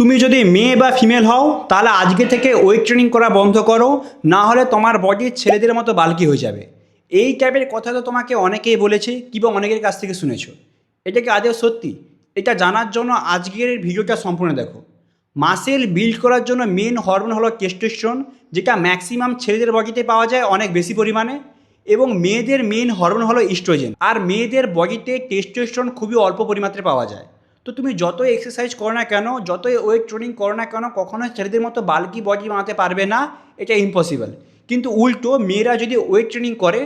তুমি যদি মেয়ে বা ফিমেল হও, তাহলে আজকে থেকে ওয়েট ট্রেনিং করা বন্ধ করো, না হলে তোমার বডি ছেলেদের মতো বালকি হয়ে যাবে। এই টাইপের কথা তো তোমাকে অনেকেই বলেছে কিংবা অনেকের কাছ থেকে শুনেছো। এটা কি আদেও সত্যি? এটা জানার জন্য আজকের ভিডিওটা সম্পূর্ণ দেখো। মাসেল বিল্ড করার জন্য মেন হরমোন হলো টেস্টোস্টেরন যেটা ম্যাক্সিমাম ছেলেদের বডিতে পাওয়া যায় অনেক বেশি পরিমাণে, এবং মেয়েদের মেন হরমোন হলো ইস্ট্রোজেন আর মেয়েদের বডিতে টেস্টোস্টেরন খুবই অল্প পরিমাত্রে পাওয়া যায়। তো তুমি যতই এক্সারসাইজ করো না কেন, যতই ওয়েট ট্রেনিং করো না কেন, কখনোই ছেলেদের মতো বাল্কি বডি বানাতে পারবে না, এটা ইম্পসিবল কিন্তু উল্টো মেয়েরা যদি ওয়েট ট্রেনিং করে,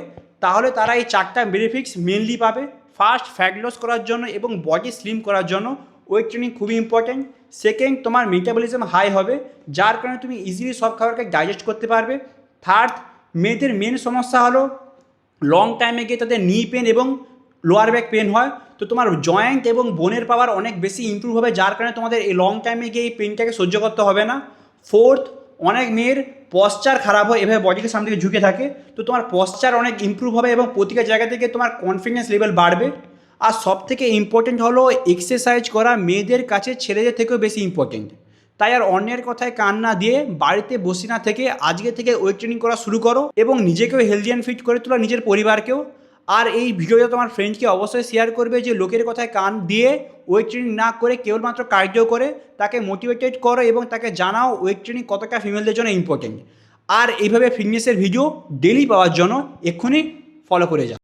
তাহলে তারা এই চারটা বেনিফিটস মেনলি পাবে। ফার্স্ট ফ্যাট লস করার জন্য এবং বডি স্লিম করার জন্য ওয়েট ট্রেনিং খুবই ইম্পর্ট্যান্ট সেকেন্ড তোমার মেটাবলিজম হাই হবে, যার কারণে তুমি ইজিলি সব খাবারকে ডাইজেস্ট করতে পারবে। থার্ড মেয়েদের মেন সমস্যা হলো লং টাইমে গিয়ে তাদের নি পেন এবং লোয়ার ব্যাক পেন হয়, তো তোমার জয়েন্ট এবং বোনের পাওয়ার অনেক বেশি ইমপ্রুভ হবে, যার কারণে তোমাদের এই লং টাইমে গিয়ে এই পেনটাকে সহ্য করতে হবে না। ফোর্থ অনেক মেয়ের পশ্চার খারাপ হয়, এভাবে বডিকে সামনে দিকে ঝুঁকে থাকে, তো তোমার পশ্চার অনেক ইমপ্রুভ হবে এবং প্রতিটা জায়গা থেকে তোমার কনফিডেন্স লেভেল বাড়বে। আর সব থেকে ইম্পর্টেন্ট হলো এক্সারসাইজ করা মেয়েদের কাছে ছেলেদের থেকেও বেশি ইম্পর্টেন্ট তাই আর অন্যের কথায় কান না দিয়ে বাড়িতে বসে না থেকে আজকে থেকে ওয়েট ট্রেনিং করা শুরু করো এবং নিজেকেও হেলদি অ্যান্ড ফিট করে তোলা নিজের পরিবারকেও। আর এই ভিডিওটা তোমার ফ্রেন্ডকে অবশ্যই শেয়ার করবে যে লোকের কথায় কান দিয়ে ওয়েট ট্রেনিং না করে কেবলমাত্র কার্ডিও করে, তাকে মোটিভেটেড করো এবং তাকে জানাও ওয়েট ট্রেনিং কতটা ফিমেলদের জন্য ইম্পর্টেন্ট আর এইভাবে ফিটনেসের ভিডিও ডেলি পাওয়ার জন্য এক্ষুনি ফলো করে যাও।